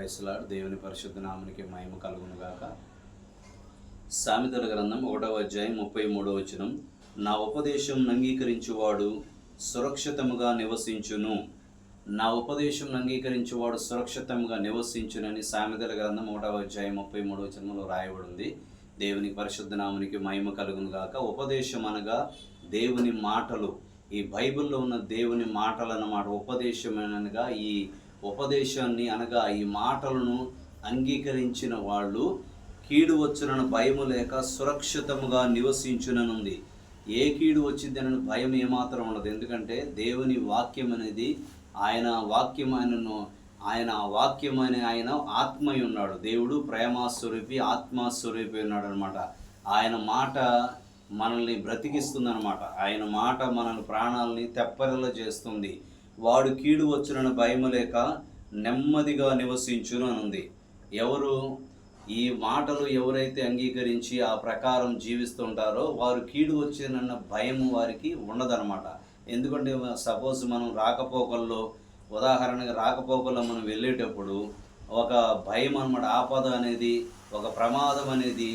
క్రైస్తలాడు దేవుని పరిశుద్ధ నామునికి మహిమ కలుగును గాక సామెతల గ్రంథం ఒకటవ అధ్యాయం ముప్పై మూడవ వచనం. నా ఉపదేశం అంగీకరించువాడు సురక్షితముగా నివసించును. నా ఉపదేశం అంగీకరించువాడు సురక్షితంగా నివసించునని సామెతల గ్రంథం ఒకటవ అధ్యాయం ముప్పై మూడవ వచనంలో రాయబడింది. దేవుని పరిశుద్ధ నామునికి మహిమ కలుగును గాక ఉపదేశం అనగా దేవుని మాటలు. ఈ బైబిల్లో ఉన్న దేవుని మాటలు అన్నమాట. ఉపదేశం అనగా ఈ ఉపదేశాన్ని అనగా ఈ మాటలను అంగీకరించిన వాళ్ళు కీడు వచ్చునని భయము లేక సురక్షితముగా నివసించుననుంది. ఏ కీడు వచ్చిందనని భయం ఏమాత్రం ఉండదు. ఎందుకంటే దేవుని వాక్యం అనేది ఆయన వాక్యం ఆయనను ఆయన ఆ వాక్యం అనే ఆయన ఆత్మై ఉన్నాడు. దేవుడు ప్రేమాస్వరూపి ఆత్మస్వరూపి ఉన్నాడు అనమాట ఆయన మాట మనల్ని బ్రతికిస్తుందనమాట. ఆయన మాట మనల్ని ప్రాణాలని తెప్పరిల్ల చేస్తుంది. వాడు కీడు వచ్చునని భయము లేక నెమ్మదిగా నివసించును అనుంది. ఎవరు? ఈ మాటలు ఎవరైతే అంగీకరించి ఆ ప్రకారం జీవిస్తుంటారో వారు కీడు వచ్చినన్న భయం వారికి ఉండదన్నమాట. ఎందుకంటే సపోజ్ మనం రాకపోకల్లో ఉదాహరణగా రాకపోకల్లో మనం వెళ్ళేటప్పుడు ఒక భయం అనమాట ఆపద అనేది ఒక ప్రమాదం అనేది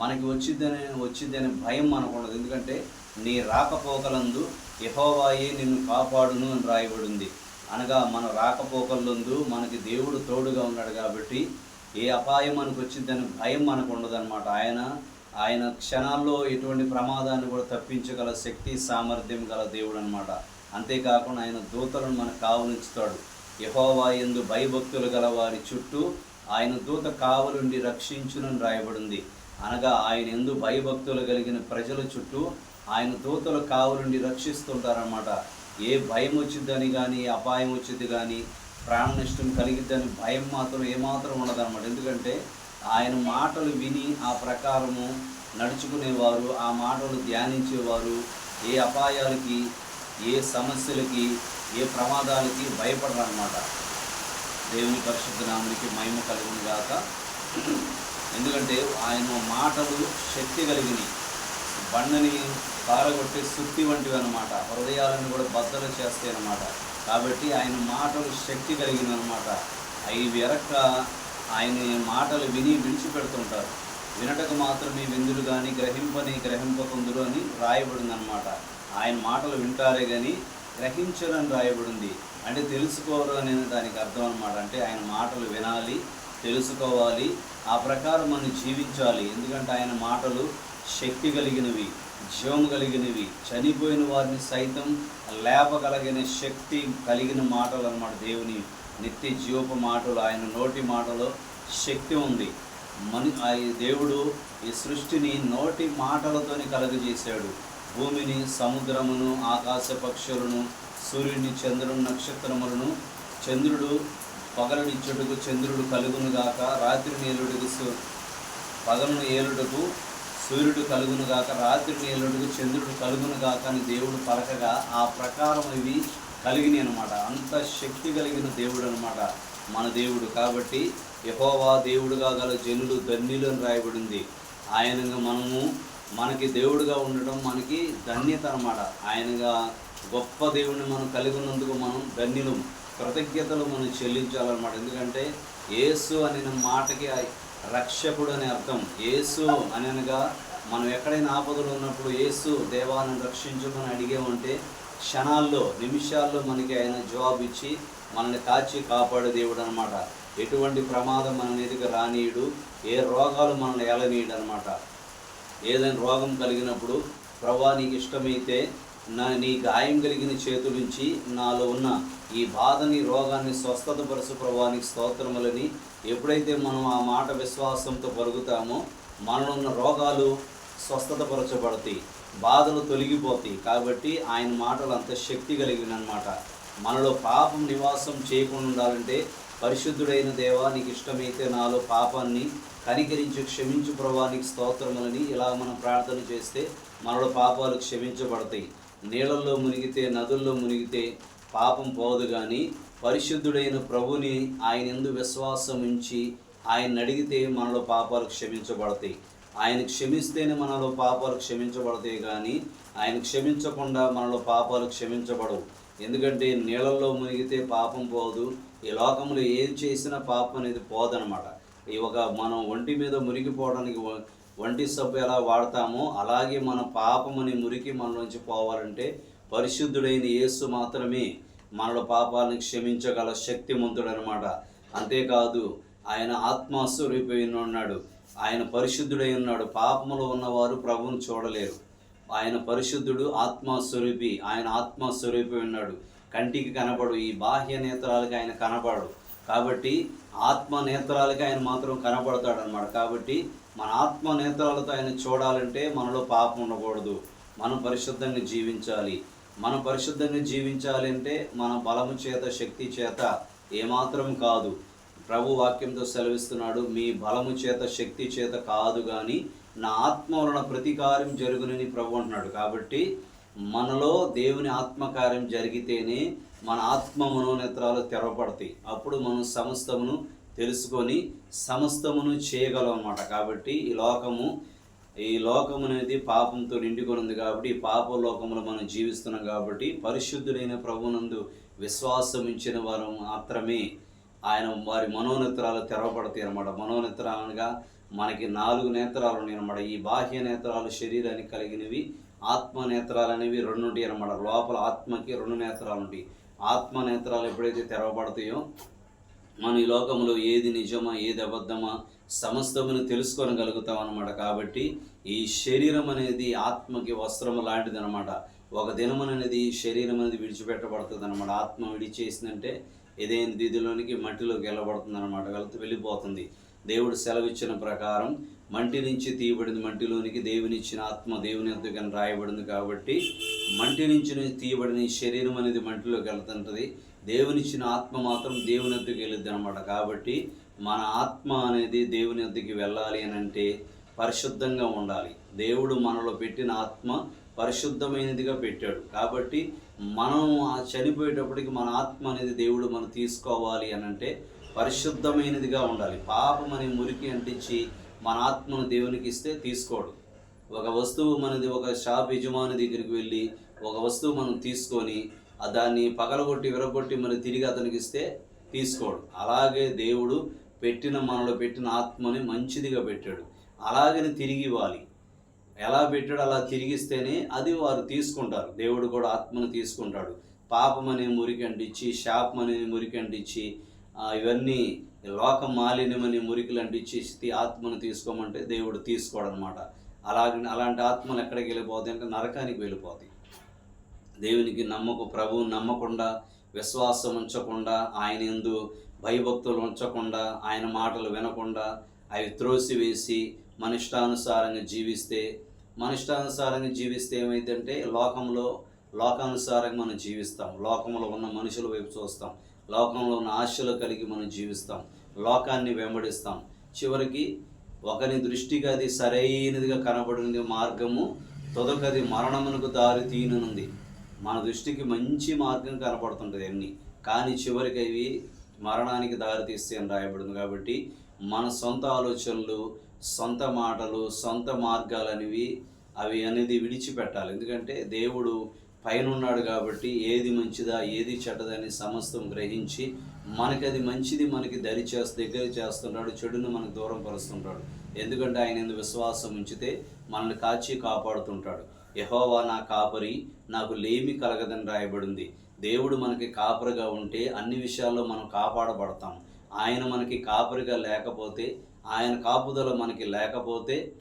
మనకి వచ్చిందని వచ్చిందనే భయం మనకు ఉండదు. ఎందుకంటే నీ రాకపోకలందు యహోవాయే నిన్ను కాపాడును అని రాయబడింది. అనగా మన రాకపోకలందు మనకి దేవుడు తోడుగా ఉన్నాడు కాబట్టి ఏ అపాయం మనకు వచ్చిందని భయం మనకు ఉండదన్నమాట ఆయన ఆయన క్షణాల్లో ఎటువంటి ప్రమాదాన్ని కూడా తప్పించగల శక్తి సామర్థ్యం గల దేవుడు అనమాట అంతేకాకుండా ఆయన దూతలను మనకు కావలించుతాడు. యహోవా ఎందు భయభక్తులు గల వారి చుట్టూ ఆయన దూత కావలుండి రక్షించునని రాయబడింది. అనగా ఆయన ఎందు భయభక్తులు కలిగిన ప్రజల చుట్టూ ఆయన దూతలు నుండి రక్షిస్తుంటారన్నమాట. ఏ భయం వచ్చిందని కానీ అపాయం వచ్చింది కానీ ప్రాణ నష్టం కలిగిద్దని భయం మాత్రం ఏమాత్రం ఉండదన్నమాట. ఎందుకంటే ఆయన మాటలు విని ఆ ప్రకారము నడుచుకునేవారు ఆ మాటలు ధ్యానించేవారు. ఏ అపాయాలకి ఏ సమస్యలకి ఏ ప్రమాదాలకి భయపడరనమాట దేవుని పరిశుద్ధ నామునికి మహిమ కలుగును గాక. ఎందుకంటే ఆయన మాటలు శక్తి కలిగినాయి. బండని పారగొట్టే సుత్తి వంటివి అనమాట హృదయాలను కూడా బద్దలు చేస్తాయి అనమాట కాబట్టి ఆయన మాటలు శక్తి కలిగింది అనమాట అవి వెరక్క ఆయన మాటలు విని విడిచిపెడుతుంటారు. వినటకు మాత్రమే విందులు కానీ గ్రహింపని గ్రహింపకుందురు అని రాయబడింది అనమాట ఆయన మాటలు వింటారే కానీ గ్రహించరని రాయబడింది. అంటే తెలుసుకోరు అనే దానికి అర్థం అనమాట అంటే ఆయన మాటలు వినాలి తెలుసుకోవాలి ఆ ప్రకారం మనం జీవించాలి. ఎందుకంటే ఆయన మాటలు శక్తి కలిగినవి జీవం కలిగినవి చనిపోయిన వారిని సైతం లేపగలిగిన శక్తి కలిగిన మాటలు అన్నమాట దేవుని నిత్య జీవపు మాటలు. ఆయన నోటి మాటలో శక్తి ఉంది. మని ఆ దేవుడు ఈ సృష్టిని నోటి మాటలతోని కలుగజేశాడు. భూమిని సముద్రమును ఆకాశ పక్షులను సూర్యుని చంద్రుని నక్షత్రములను చంద్రుడు పగలనిచ్చుటకు చంద్రుడు కలుగును గాక రాత్రి నీలుడికి పగలను ఏలుటకు సూర్యుడు కలుగునుగాక రాత్రి నీలుడుకు చంద్రుడు కలుగునుగాక అని దేవుడు పలకగా ఆ ప్రకారం ఇవి కలిగినాయి అనమాట అంత శక్తి కలిగిన దేవుడు అనమాట మన దేవుడు. కాబట్టి యహోవా దేవుడుగా గల జనులు ధన్యులు అని రాయబడింది. ఆయనగా మనము మనకి దేవుడుగా ఉండటం మనకి ధన్యత అనమాట ఆయనగా గొప్ప దేవుడిని మనం కలిగి ఉన్నందుకు మనం ధన్యులం. కృతజ్ఞతలు మనం చెల్లించాలన్నమాట. ఎందుకంటే యేసు అనే మాటకి రక్షకుడు అనే అర్థం. యేసు అనగా మనం ఎక్కడైనా ఆపదలు ఉన్నప్పుడు యేసు దేవాన్ని రక్షించమని అడిగామంటే క్షణాల్లో నిమిషాల్లో మనకి ఆయన జవాబు ఇచ్చి మనల్ని కాచి కాపాడే దేవుడు అనమాట ఎటువంటి ప్రమాదం మన మీదకి రానీయుడు ఏ రోగాలు మనల్ని ఏలనీయుడు అనమాట ఏదైనా రోగం కలిగినప్పుడు ప్రభా నీకు ఇష్టమైతే నా నీ గాయం కలిగిన చేతులుంచి నాలో ఉన్న ఈ బాధని రోగాన్ని స్వస్థతపరచు ప్రభానికి స్తోత్రములని ఎప్పుడైతే మనం ఆ మాట విశ్వాసంతో పలుకుతామో మనలో ఉన్న రోగాలు స్వస్థతపరచబడతాయి బాధలు తొలగిపోతాయి. కాబట్టి ఆయన మాటలు అంత శక్తి కలిగిన అనమాట మనలో పాపం నివాసం చేయకుండా ఉండాలంటే పరిశుద్ధుడైన దేవా నీకు ఇష్టమైతే నాలో పాపాన్ని కనికరించి క్షమించు ప్రభానికి స్తోత్రములని ఇలా మనం ప్రార్థన చేస్తే మనలో పాపాలు క్షమించబడతాయి. నీళ్ళల్లో మునిగితే నదుల్లో మునిగితే పాపం పోదు కానీ పరిశుద్ధుడైన ప్రభుని ఆయన ఎందు విశ్వాసం ఉంచి ఆయన అడిగితే మనలో పాపాలు క్షమించబడతాయి. ఆయన క్షమిస్తేనే మనలో పాపాలు క్షమించబడతాయి కానీ ఆయన క్షమించకుండా మనలో పాపాలు క్షమించబడవు. ఎందుకంటే నీళ్ళల్లో మునిగితే పాపం పోదు ఈ లోకంలో ఏం చేసినా పాపం అనేది పోదనమాట ఈ ఒక మనం ఒంటి మీద మురిగిపోవడానికి వంటి సబ్బు ఎలా వాడతామో అలాగే మన పాపం అని మురికి మనలోంచి పోవాలంటే పరిశుద్ధుడైన యేసు మాత్రమే మనలో పాపాలను క్షమించగల శక్తిమంతుడు అనమాట అంతేకాదు ఆయన ఆత్మస్వరూపై ఉన్నాడు. ఆయన పరిశుద్ధుడై ఉన్నాడు. పాపములో ఉన్నవారు ప్రభువును చూడలేరు. ఆయన పరిశుద్ధుడు ఆత్మస్వరూపి. ఆయన ఆత్మస్వరూపి ఉన్నాడు. కంటికి కనబడు ఈ బాహ్య నేత్రాలకి ఆయన కనబడు కాబట్టి ఆత్మ నేత్రాలకి ఆయన మాత్రం కనపడతాడు అనమాట కాబట్టి మన ఆత్మ నేత్రాలతో ఆయన చూడాలంటే మనలో పాపం ఉండకూడదు. మనం పరిశుద్ధంగా జీవించాలి. మనం పరిశుద్ధంగా జీవించాలి అంటే మన బలము చేత శక్తి చేత ఏమాత్రం కాదు. ప్రభు వాక్యంతో సెలవిస్తున్నాడు మీ బలము చేత శక్తి చేత కాదు కానీ నా ఆత్మ వలన ప్రతికారం జరుగునని ప్రభు అంటున్నాడు. కాబట్టి మనలో దేవుని ఆత్మకార్యం జరిగితేనే మన ఆత్మ మనోనేత్రాలు తెరవబడతాయి. అప్పుడు మనం సమస్తమును తెలుసుకొని సమస్తమును చేయగలం అన్నమాట. కాబట్టి ఈ లోకము ఈ లోకం అనేది పాపంతో నిండుకొని ఉంది కాబట్టి పాప లోకంలో మనం జీవిస్తున్నాం కాబట్టి పరిశుద్ధుడైన ప్రభునందు విశ్వాసం ఇచ్చిన వారు మాత్రమే ఆయన వారి మనోనేత్రాలు తెరవబడతాయి అనమాట మనోనేత్రాలు అనగా మనకి నాలుగు నేత్రాలు ఉన్నాయి అనమాట ఈ బాహ్య నేత్రాలు శరీరానికి కలిగినవి ఆత్మ నేత్రాలు అనేవి రెండు ఉంటాయి అనమాట లోపల ఆత్మకి రెండు నేత్రాలు ఉంటాయి. ఆత్మ నేత్రాలు ఎప్పుడైతే తెరవబడతాయో మన ఈ లోకంలో ఏది నిజమా ఏది అబద్ధమా సమస్తమును తెలుసుకోగలుగుతాం అనమాట కాబట్టి ఈ శరీరం అనేది ఆత్మకి వస్త్రం లాంటిది అనమాట ఒక దినం అనేది శరీరం అనేది విడిచిపెట్టబడుతుంది అనమాట ఆత్మ విడిచేసిందంటే ఏదైనా దిదిలోనికి మట్టిలోకి వెళ్ళబడుతుంది అనమాట వెళ్తూ వెళ్ళిపోతుంది. దేవుడు సెలవిచ్చిన ప్రకారం మంటి నుంచి తీయబడింది మంటిలోనికి దేవునిచ్చిన ఆత్మ దేవుని ఎందుకని రాయబడింది కాబట్టి మంటి నుంచి తీయబడిన ఈ శరీరం అనేది మంటిలోకి వెళ్తుంటుంది దేవునిచ్చిన ఆత్మ మాత్రం దేవుని ఎద్దుకు వెళ్ళిద్ది అనమాట కాబట్టి మన ఆత్మ అనేది దేవుని వద్దకి వెళ్ళాలి అని అంటే పరిశుద్ధంగా ఉండాలి. దేవుడు మనలో పెట్టిన ఆత్మ పరిశుద్ధమైనదిగా పెట్టాడు. కాబట్టి మనం ఆ చనిపోయేటప్పటికి మన ఆత్మ అనేది దేవుడు మనం తీసుకోవాలి అని అంటే పరిశుద్ధమైనదిగా ఉండాలి. పాపం అనే మురికి అంటించి మన ఆత్మను దేవునికి ఇస్తే తీసుకోడు. ఒక వస్తువు మనది ఒక షాప్ యజమాని దగ్గరికి వెళ్ళి ఒక వస్తువు మనం తీసుకొని దాన్ని పగలగొట్టి విరగొట్టి మనం తిరిగి అతనికి ఇస్తే తీసుకోడు. అలాగే దేవుడు పెట్టిన మనలో పెట్టిన ఆత్మని మంచిదిగా పెట్టాడు. అలాగని తిరిగి ఇవ్వాలి. ఎలా పెట్టాడు అలా తిరిగిస్తేనే అది వారు తీసుకుంటారు. దేవుడు కూడా ఆత్మను తీసుకుంటాడు. పాపం అనే మురికి అంటించి శాపం అనే మురికి అంటించి ఇవన్నీ లోక మాలిన్యం మురికిలు అంటించి ఆత్మను తీసుకోమంటే దేవుడు తీసుకోడు అనమాట అలాగే అలాంటి ఆత్మలు ఎక్కడికి వెళ్ళిపోతాయి అంటే నరకానికి వెళ్ళిపోతాయి. దేవునికి నమ్మకు ప్రభువు నమ్మకుండా విశ్వాసం ఉంచకుండా ఆయన ఎందు భయభక్తులు ఉంచకుండా ఆయన మాటలు వినకుండా అవి త్రోసివేసి మనిష్టానుసారంగా జీవిస్తే మనిష్టానుసారంగా జీవిస్తే ఏమైందంటే లోకంలో లోకానుసారంగా మనం జీవిస్తాం. లోకంలో ఉన్న మనుషుల వైపు చూస్తాం. లోకంలో ఉన్న ఆశలు కలిగి మనం జీవిస్తాం. లోకాన్ని వెంబడిస్తాం. చివరికి ఒకని దృష్టికి అది సరైనదిగా కనబడింది మార్గము తొదకది మరణమునకు దారి తీయనుంది. మన దృష్టికి మంచి మార్గం కనపడుతుంటుంది అన్నీ. కానీ చివరికి అవి మరణానికి దారి అని రాయబడింది కాబట్టి మన సొంత ఆలోచనలు సొంత మాటలు సొంత మార్గాలు అనేవి అవి అనేది విడిచిపెట్టాలి. ఎందుకంటే దేవుడు పైన ఉన్నాడు కాబట్టి ఏది మంచిదా ఏది చెడ్డదని సమస్తం గ్రహించి మనకి అది మంచిది మనకి దరి చేస్తూ దగ్గర చేస్తుంటాడు చెడును మనకు దూరం పరుస్తుంటాడు. ఎందుకంటే ఆయన ఎందు విశ్వాసం ఉంచితే మనల్ని కాచి కాపాడుతుంటాడు. యహోవా నా కాపరి నాకు లేమి కలగదని రాయబడింది. దేవుడు మనకి కాపరిగా ఉంటే అన్ని విషయాల్లో మనం కాపాడబడతాం. ఆయన మనకి కాపరిగా లేకపోతే ఆయన కాపుదల మనకి లేకపోతే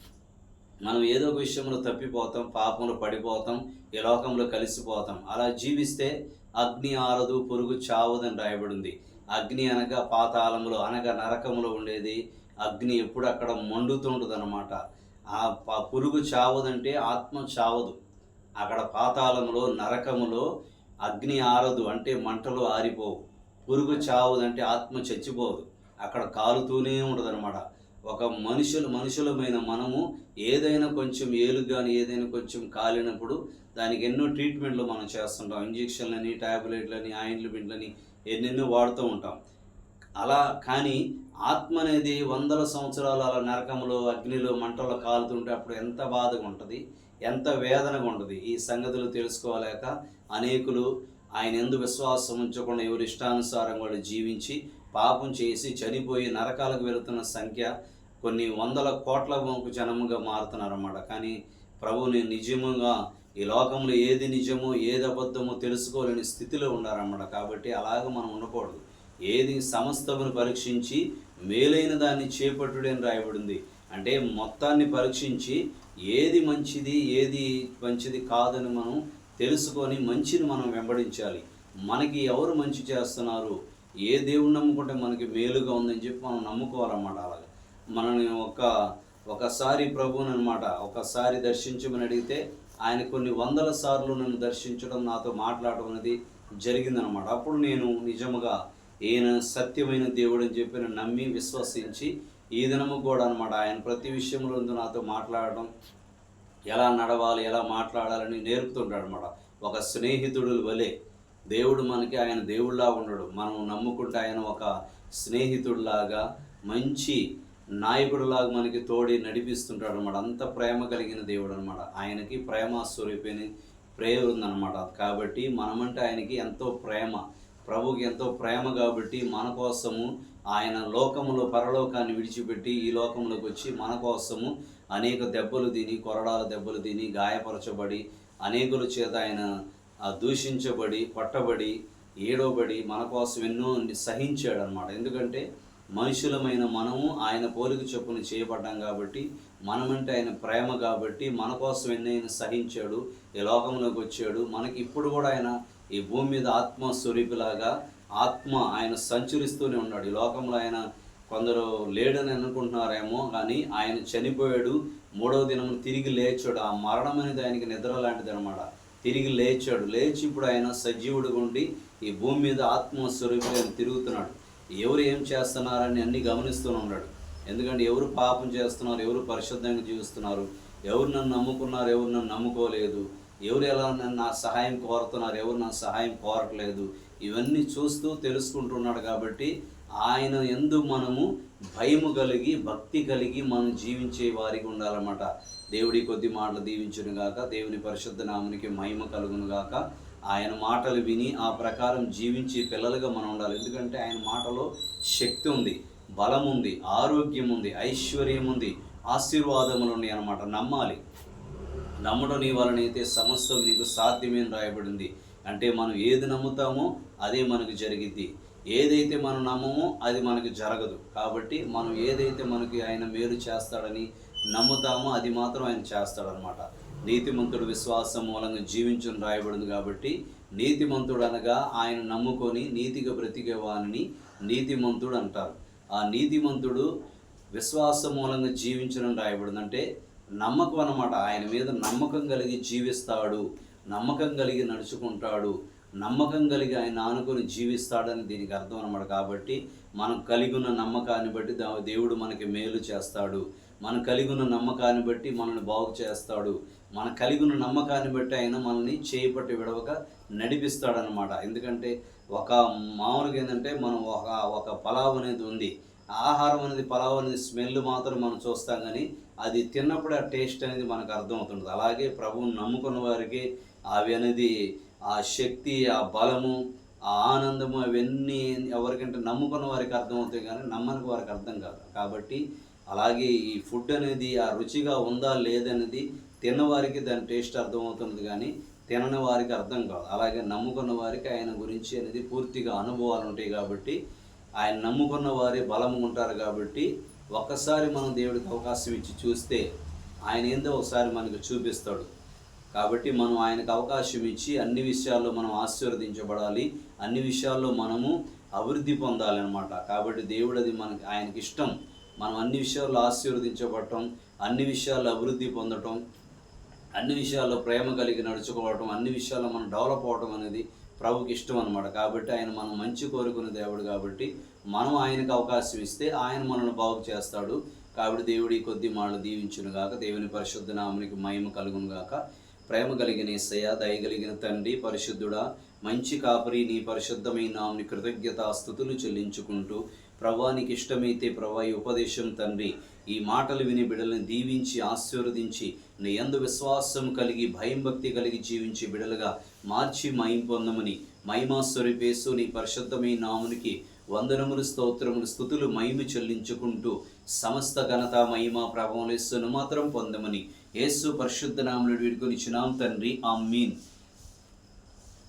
మనం ఏదో ఒక విషయంలో తప్పిపోతాం పాపంలో పడిపోతాం ఈ లోకంలో కలిసిపోతాం. అలా జీవిస్తే అగ్ని ఆరదు పురుగు చావదని రాయబడింది. అగ్ని అనగా పాతాళంలో అనగా నరకంలో ఉండేది. అగ్ని ఎప్పుడు అక్కడ మండుతుంటుంది అనమాట ఆ ప- పురుగు చావదంటే ఆత్మ చావదు. అక్కడ పాతాళంలో నరకములో అగ్ని ఆరదు అంటే మంటలు ఆరిపోవు. పురుగు చావదంటే ఆత్మ చచ్చిపోదు. అక్కడ కాలుతూనే ఉంటుంది అనమాట ఒక మనుషులు మనుషులమైన మనము ఏదైనా కొంచెం ఏలు కానీ ఏదైనా కొంచెం కాలినప్పుడు దానికి ఎన్నో ట్రీట్మెంట్లు మనం చేస్తుంటాం. ఇంజక్షన్లని ట్యాబ్లెట్లని ఆయింట్మెంట్లని ఎన్నెన్నో వాడుతూ ఉంటాం. అలా కానీ ఆత్మ అనేది వందల సంవత్సరాలు అలా నరకంలో అగ్నిలో మంటల్లో కాలుతుంటే అప్పుడు ఎంత బాధగా ఉంటుంది ఎంత వేదనగా ఉంటుంది? ఈ సంగతులు తెలుసుకోలేక అనేకులు ఆయన ఎందు విశ్వాసం ఉంచకుండా ఎవరి ఇష్టానుసారం వాళ్ళు జీవించి పాపం చేసి చనిపోయి నరకాలకు వెళుతున్న సంఖ్య కొన్ని వందల కోట్ల వంపు జనముగా మారుతున్నారన్నమాట. కానీ ప్రభుని నిజముగా ఈ లోకంలో ఏది నిజమో ఏది అబద్ధమో తెలుసుకోలేని స్థితిలో ఉన్నారన్నమాట. కాబట్టి అలాగ మనం ఉండకూడదు. ఏది సమస్తమును పరీక్షించి మేలైన దాన్ని చేపట్టుడని రాయబడింది. అంటే మొత్తాన్ని పరీక్షించి ఏది మంచిది ఏది మంచిది కాదని మనం తెలుసుకొని మంచిని మనం వెంబడించాలి. మనకి ఎవరు మంచి చేస్తున్నారు? ఏ దేవుడు నమ్ముకుంటే మనకి మేలుగా ఉందని చెప్పి మనం నమ్ముకోవాలన్నమాట అలాగా. మనని ఒక ఒకసారి ప్రభువుని అనమాట ఒకసారి దర్శించమని అడిగితే ఆయన కొన్ని వందల సార్లు నన్ను దర్శించడం నాతో మాట్లాడడం అనేది జరిగిందనమాట అప్పుడు నేను నిజముగా ఈయన సత్యమైన దేవుడు అని చెప్పి నమ్మి విశ్వసించి ఈ దినము కూడా అనమాట ఆయన ప్రతి విషయంలో నాతో మాట్లాడడం ఎలా నడవాలి ఎలా మాట్లాడాలని నేర్పుతుంటాడు అనమాట ఒక స్నేహితుడు వలె దేవుడు మనకి ఆయన దేవుళ్ళలా ఉండడు మనం నమ్ముకుంటే ఆయన ఒక స్నేహితుడిలాగా మంచి నాయకుడిలాగా మనకి తోడి నడిపిస్తుంటాడు అనమాట అంత ప్రేమ కలిగిన దేవుడు అనమాట ఆయనకి ప్రేమ స్వరూపిణి ప్రేమ ఉందన్నమాట. కాబట్టి మనమంటే ఆయనకి ఎంతో ప్రేమ. ప్రభుకి ఎంతో ప్రేమ కాబట్టి మన కోసము ఆయన లోకములో పరలోకాన్ని విడిచిపెట్టి ఈ లోకంలోకి వచ్చి మన కోసము అనేక దెబ్బలు తిని కొరడాల దెబ్బలు తిని గాయపరచబడి అనేకుల చేత ఆయన దూషించబడి పట్టబడి ఏడవబడి మన కోసం ఎన్నో సహించాడు అనమాట ఎందుకంటే మనుషులమైన మనము ఆయన పోలిక చొప్పున చేయబడ్డాం కాబట్టి మనమంటే ఆయన ప్రేమ కాబట్టి మన కోసం ఎన్నైనా సహించాడు ఈ లోకంలోకి వచ్చాడు. మనకి ఇప్పుడు కూడా ఆయన ఈ భూమి మీద ఆత్మ స్వరూపిలాగా ఆత్మ ఆయన సంచరిస్తూనే ఉన్నాడు. ఈ లోకంలో ఆయన కొందరు లేడని అనుకుంటున్నారేమో కానీ ఆయన చనిపోయాడు. మూడవ దినం తిరిగి లేచాడు. ఆ మరణం అనేది ఆయనకి నిద్ర లాంటిది అనమాట తిరిగి లేచాడు. లేచి ఇప్పుడు ఆయన సజీవుడిగా ఉండి ఈ భూమి మీద ఆత్మస్వరూపి ఆయన తిరుగుతున్నాడు. ఎవరు ఏం చేస్తున్నారని అన్ని గమనిస్తూనే ఉన్నాడు. ఎందుకంటే ఎవరు పాపం చేస్తున్నారు ఎవరు పరిశుద్ధంగా జీవిస్తున్నారు ఎవరు నన్ను నమ్ముకున్నారు ఎవరు నన్ను నమ్ముకోలేదు ఎవరు ఎలా నన్ను నా సహాయం కోరుతున్నారు ఎవరు నా సహాయం కోరట్లేదు ఇవన్నీ చూస్తూ తెలుసుకుంటున్నాడు కాబట్టి ఆయన ఎందు మనము భయము కలిగి భక్తి కలిగి మనం జీవించే వారికి ఉండాలన్నమాట. దేవుడి కొద్ది మాటలు దీవించును గాక దేవుని పరిశుద్ధ నామునికి మహిమ కలుగును గాక. ఆయన మాటలు విని ఆ ప్రకారం జీవించే పిల్లలుగా మనం ఉండాలి. ఎందుకంటే ఆయన మాటలో శక్తి ఉంది బలం ఉంది ఆరోగ్యం ఉంది ఐశ్వర్యం ఉంది ఆశీర్వాదములు ఉన్నాయి అన్నమాట. నమ్మాలి. నమ్మడం నీ వలనైతే సమస్తం నీకు సాధ్యమేని రాయబడింది. అంటే మనం ఏది నమ్ముతామో అదే మనకు జరిగిద్ది. ఏదైతే మనం నమ్మమో అది మనకు జరగదు. కాబట్టి మనం ఏదైతే మనకి ఆయన మేలు చేస్తాడని నమ్ముతామో అది మాత్రం ఆయన చేస్తాడనమాట. నీతిమంతుడు విశ్వాసం మూలంగా జీవించని రాయబడింది కాబట్టి నీతిమంతుడు అనగా ఆయన నమ్ముకొని నీతిగా ప్రతికవానిని నీతిమంతుడు అంటారు. ఆ నీతిమంతుడు విశ్వాసం మూలంగా జీవించడం రాయబడింది. అంటే నమ్మకం అనమాట. ఆయన మీద నమ్మకం కలిగి జీవిస్తాడు. నమ్మకం కలిగి నడుచుకుంటాడు. నమ్మకం కలిగి ఆయన ఆనుకొని జీవిస్తాడని దీనికి అర్థం అనమాట కాబట్టి మనం కలిగి ఉన్న నమ్మకాన్ని బట్టి దా- దేవుడు మనకి మేలు చేస్తాడు. మనం కలిగి ఉన్న నమ్మకాన్ని బట్టి మనల్ని బాగు చేస్తాడు. మన కలిగి ఉన్న నమ్మకాన్ని బట్టి ఆయన మనల్ని చేపట్టి విడవక నడిపిస్తాడనమాట ఎందుకంటే ఒక మామూలుగా ఏంటంటే మనం ఒక ఒక పలావ్ అనేది ఉంది. ఆహారం అనేది పలావ్ అనేది స్మెల్ మాత్రం మనం చూస్తాం కానీ అది తిన్నప్పుడు ఆ టేస్ట్ అనేది మనకు అర్థమవుతుంది అలాగే ప్రభువుని నమ్ముకున్న వారికి అవి అనేది ఆ శక్తి ఆ బలము ఆ ఆనందము అవన్నీ ఎవరికంటే నమ్ముకున్న వారికి అర్థమవుతాయి కానీ నమ్మని వారికి అర్థం కాదు. కాబట్టి అలాగే ఈ ఫుడ్ అనేది ఆ రుచిగా ఉందా లేదనేది తిన్నవారికి దాని టేస్ట్ అర్థమవుతుంది కానీ తినని వారికి అర్థం కాదు. అలాగే నమ్ముకున్న వారికి ఆయన గురించి అనేది పూర్తిగా అనుభవాలు ఉంటాయి కాబట్టి ఆయన నమ్ముకున్న వారి బలం ఉంటారు కాబట్టి ఒక్కసారి మనం దేవుడికి అవకాశం ఇచ్చి చూస్తే ఆయన ఏందో ఒకసారి మనకు చూపిస్తాడు. కాబట్టి మనం ఆయనకు అవకాశం ఇచ్చి అన్ని విషయాల్లో మనం ఆశీర్వదించబడాలి. అన్ని విషయాల్లో మనము అభివృద్ధి పొందాలన్నమాట. కాబట్టి దేవుడు అది మనకి ఆయనకి ఇష్టం. మనం అన్ని విషయాల్లో ఆశీర్వదించబడటం అన్ని విషయాల్లో అభివృద్ధి పొందటం అన్ని విషయాల్లో ప్రేమ కలిగి నడుచుకోవటం అన్ని విషయాల్లో మనం డెవలప్ అవడం అనేది ప్రభుకి ఇష్టం అనమాట కాబట్టి ఆయన మనం మంచి కోరుకునే దేవుడు కాబట్టి మనం ఆయనకు అవకాశం ఇస్తే ఆయన మనల్ని బాగు చేస్తాడు. కాబట్టి దేవుడి కొద్ది మాటలు దీవించును గాక దేవుని పరిశుద్ధ నామునికి మహిమ కలుగును గాక ప్రేమ కలిగిన ఏసయ్య దయగలిగిన తండ్రి పరిశుద్ధుడా మంచి కాపరి నీ పరిశుద్ధమైన నాముని కృతజ్ఞత స్థుతులు చెల్లించుకుంటూ ప్రభానికి ఇష్టమైతే ప్రభా ఈ ఉపదేశం తండ్రి ఈ మాటలు విని బిడలను దీవించి ఆశీర్వదించి నీ ఎందు విశ్వాసం కలిగి భయం భక్తి కలిగి జీవించి బిడలుగా మార్చి మయం పొందమని మహిమా స్వరూపేసు నీ పరిశుద్ధమైన నామునికి వందనములు స్తోత్రములు స్థుతులు మహిమ చెల్లించుకుంటూ సమస్త ఘనత మహిమ ప్రభావం మాత్రం పొందమని యేసు పరిశుద్ధ నామలు వీడుకొని చున్నాం తండ్రి. మీన్